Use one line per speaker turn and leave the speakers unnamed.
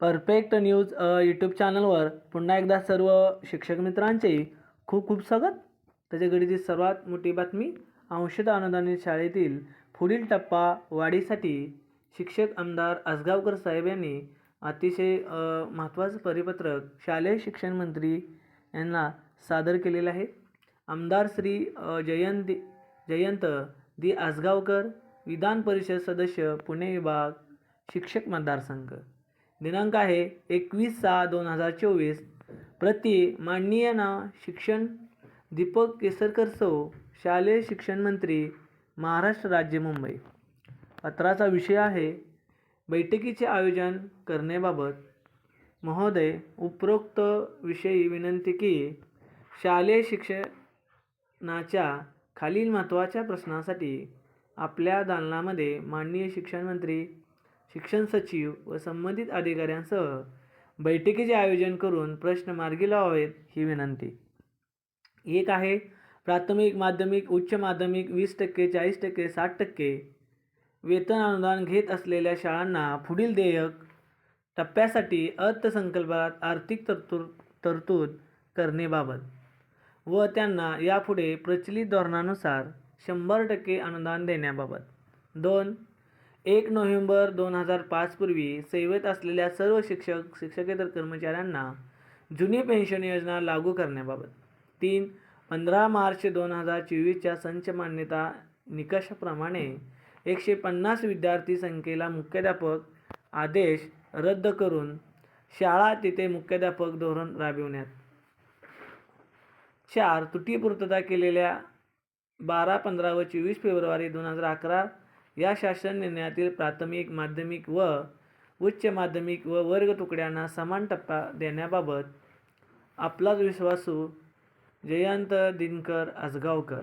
Perfect news YouTube चॅनलवर पुन्हा एकदा सर्व शिक्षक मित्रांचे खूप खूप स्वागत. त्याच्या घडीची सर्वात मोठी बातमी अंशतः अनुदानित शाळेतील पुढील टप्पा वाढीसाठी शिक्षक आमदार आसगावकर साहेब यांनी अतिशय महत्त्वाचं परिपत्रक शालेय शिक्षण मंत्री यांना सादर केलेलं आहे. आमदार श्री जयंत जयंत दी आसगावकर विधान परिषद सदस्य पुणे विभाग शिक्षक मतदारसंघ. दिनांक आहे एकवीस सहा दोन हजार चोवीस. प्रति माननीय ना शिक्षण दीपक केसरकर सौ शालेय शिक्षण मंत्री महाराष्ट्र राज्य मुंबई. पत्राचा विषय आहे बैठकीचे आयोजन करण्याबाबत. महोदय उपरोक्त विषयी विनंती की शालेय शिक्षणाच्या खालील महत्त्वाच्या प्रश्नासाठी आपल्या दालनामध्ये माननीय शिक्षण मंत्री शिक्षण सचिव व संबंधित अधिकाऱ्यांसह बैठकीचे आयोजन करून प्रश्न मार्गी लावावेत ही विनंती. एक आहे प्राथमिक माध्यमिक उच्च माध्यमिक वीस टक्के चाळीस टक्के साठ टक्के वेतन अनुदान घेत असलेल्या शाळांना पुढील देयक टप्प्यासाठी अर्थसंकल्पात आर्थिक तरतूद तरतूद करणेबाबत व त्यांना यापुढे प्रचलित धोरणानुसार शंभर टक्के अनुदान देण्याबाबत. दोन एक नोव्हेंबर दोन हजार पाचपूर्वी सेवेत असलेल्या सर्व शिक्षक शिक्षकेतर कर्मचाऱ्यांना जुनी पेन्शन योजना लागू करण्याबाबत. तीन पंधरा मार्च दोन हजार चोवीसच्या संच मान्यता निकषाप्रमाणे एकशे पन्नास विद्यार्थी संख्येला मुख्याध्यापक आदेश रद्द करून शाळा तिथे मुख्याध्यापक धोरण राबविण्यात. चार तुटीपूर्तता केलेल्या बारा पंधरा व चोवीस फेब्रुवारी दोन हजार अकरा या शासन निर्णयातील प्राथमिक माध्यमिक व उच्च माध्यमिक व वर्ग तुकड्यांना समान टप्पा देण्याबाबत आपलाच विश्वासू जयंत दिनकर आजगावकर.